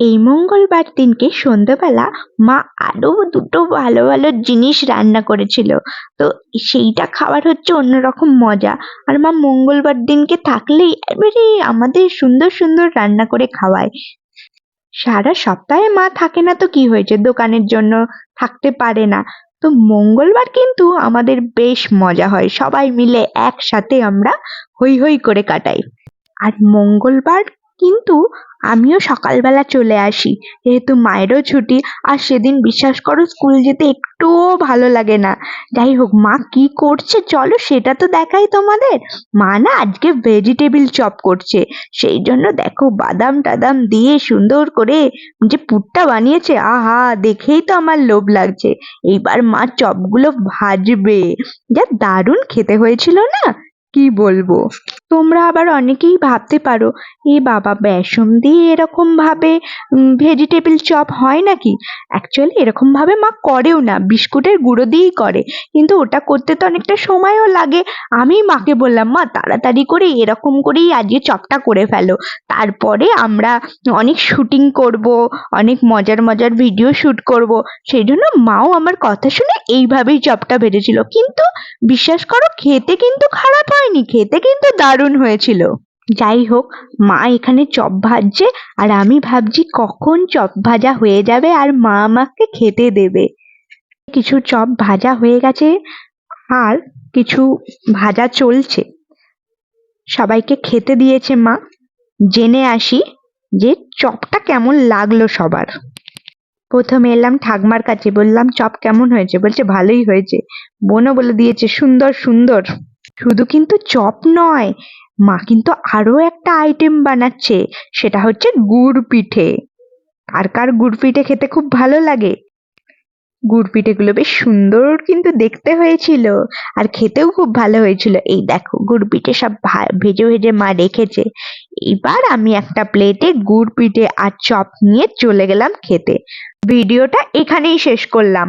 এই মঙ্গলবার দিনকে সন্ধ্যাবেলা মা আরও দুটো ভালো ভালো জিনিস রান্না করেছিল। তো সেইটা খাওয়ার হচ্ছে অন্যরকম মজা। আর মা মঙ্গলবার দিনকে থাকলেই এবারে আমাদের সুন্দর সুন্দর রান্না করে খাওয়ায়। সারা সপ্তাহে মা থাকে না তো কি হয়েছে? দোকানের জন্য থাকতে পারে না। তো মঙ্গলবার কিন্তু আমাদের বেশ মজা হয়। সবাই মিলে একসাথে আমরা হই হই করে কাটাই। আর মঙ্গলবার কিন্তু আমিও সকালবেলা চলে আসি। যেহেতু মায়েরও ছুটি, আর সেদিন বিশ্বাস করো স্কুল যেতে একটুও ভালো লাগে না। যাই হোক, মা কি করছে চলো সেটা তো দেখাই তোমাদের। মা না আজকে ভেজিটেবিল চপ করছে। সেই জন্য দেখো বাদাম টাদাম দিয়ে সুন্দর করে যে পুরটা বানিয়েছে, আহা, দেখেই তো আমার লোভ লাগছে। এইবার মা চপগুলো ভাজবে। যা দারুণ খেতে হয়েছিল না? কি বলব? তোমরা আবার অনেকেই ভাবতে পারো, এ বাবা, বেসন দিয়ে এরকম ভাবে ভেজিটেবিল চপ হয় নাকি? অ্যাকচুয়ালি এরকম ভাবে মা করেও না, বিস্কুটের গুঁড়ো দিয়েই করে। কিন্তু ওটা করতে তো অনেকটা সময়ও লাগে। আমি মাকে বললাম, মা, তাড়াতাড়ি করে এরকম করেই আজকে চপটা করে ফেলো। তারপরে আমরা অনেক শুটিং করব, অনেক মজার মজার ভিডিও শুট করব। সেই জন্য মাও আমার কথা শুনে এইভাবেই চপটা ভেজেছিল। কিন্তু, বিশ্বাস করো, খেতে কিন্তু খারাপ হয়নি, খেতে কিন্তু দারুণ হয়েছিল। যাই হোক, মা এখানে চপ ভাজছে আর আমি ভাবছি কখন চপ ভাজা হয়ে যাবে আর মা আমাকে খেতে দেবে। কিছু চপ ভাজা হয়ে গেছে আর কিছু ভাজা চলছে। সবাইকে খেতে দিয়েছে মা। জেনে আসি যে চপটা কেমন লাগল সবার। প্রথমে এলাম ঠাকমার কাছে, বললাম, চপ কেমন হয়েছে? বলছে, ভালোই হয়েছে। বোনও বলে দিয়েছে, সুন্দর সুন্দর। শুধু কিন্তু চপ নয়, মা কিন্তু আরও একটা আইটেম বানাচ্ছে, সেটা হচ্ছে গুড় পিঠে। কার কার গুড় পিঠে খেতে খুব ভালো লাগে? গুড় পিঠেগুলো বেশ সুন্দর কিন্তু দেখতে হয়েছিল আর খেতেও খুব ভালো হয়েছিল। এই দেখো, গুড় পিঠে সব ভেজে ভেজে মা রেখেছে। এবার আমি একটা প্লেটে গুড় পিঠে আর চপ নিয়ে চলে গেলাম খেতে। ভিডিওটা এখানেই শেষ করলাম।